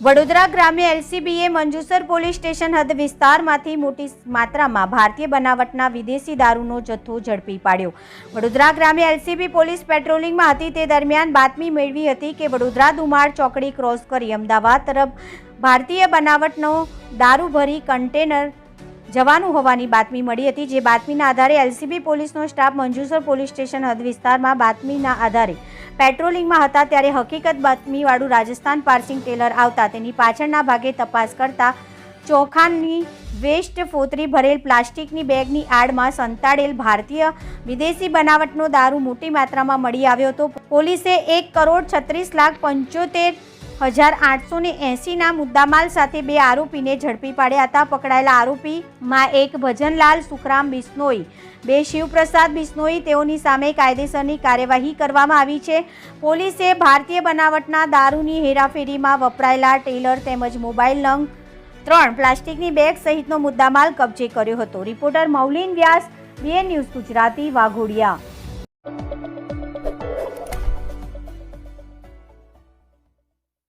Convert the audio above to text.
વડોદરા ગ્રામ્ય એલસીબીએ Manjusar police station હદ વિસ્તારમાંથી મોટી માત્રામાં ભારતીય બનાવટના વિદેશી દારૂનો જથ્થો ઝડપી પાડ્યો. વડોદરા ગ્રામ્ય એલસીબી પોલીસ પેટ્રોલિંગમાં હતી તે દરમિયાન બાતમી મેળવી હતી કે વડોદરા દુમાળ ચોકડી ક્રોસ કરી અમદાવાદ તરફ ભારતીય બનાવટનો દારૂ ભરી કન્ટેનર જવાનું હોવાની બાતમી મળી હતી. જે બાતમીના આધારે એલસીબી પોલીસનો સ્ટાફ મંજુસર પોલીસ સ્ટેશન હદ વિસ્તારમાં બાતમીના આધારે પેટ્રોલિંગમાં હતા ત્યારે હકીકત બાતમીવાળું રાજસ્થાન પાર્સિંગ ટેલર આવતા તેની પાછળના ભાગે તપાસ કરતા ચોખાની વેસ્ટ ફોતરી ભરેલ પ્લાસ્ટિકની બેગની આડમાં સંતાડેલ ભારતીય વિદેશી બનાવટનો દારૂ મોટી માત્રામાં મળી આવ્યો હતો. પોલીસે એક કરોડ છત્રીસ લાખ પંચોતેર હજાર આઠસો ને એંસીના મુદ્દામાલ સાથે બે આરોપીને ઝડપી પાડ્યા હતા. પકડાયેલા આરોપીમાં એક ભજનલાલ સુખરામ બિસ્નોઈ, બે શિવપ્રસાદ બિસ્નોઈ તેઓની સામે કાયદેસરની કાર્યવાહી કરવામાં આવી છે. પોલીસે ભારતીય બનાવટના દારૂની હેરાફેરીમાં વપરાયેલા ટેલર તેમજ મોબાઈલ નંગ ત્રણ પ્લાસ્ટિકની બેગ સહિતનો મુદ્દામાલ કબજે કર્યો હતો. Reporter Maulin Vyas, BN news Gujarati Waghodia.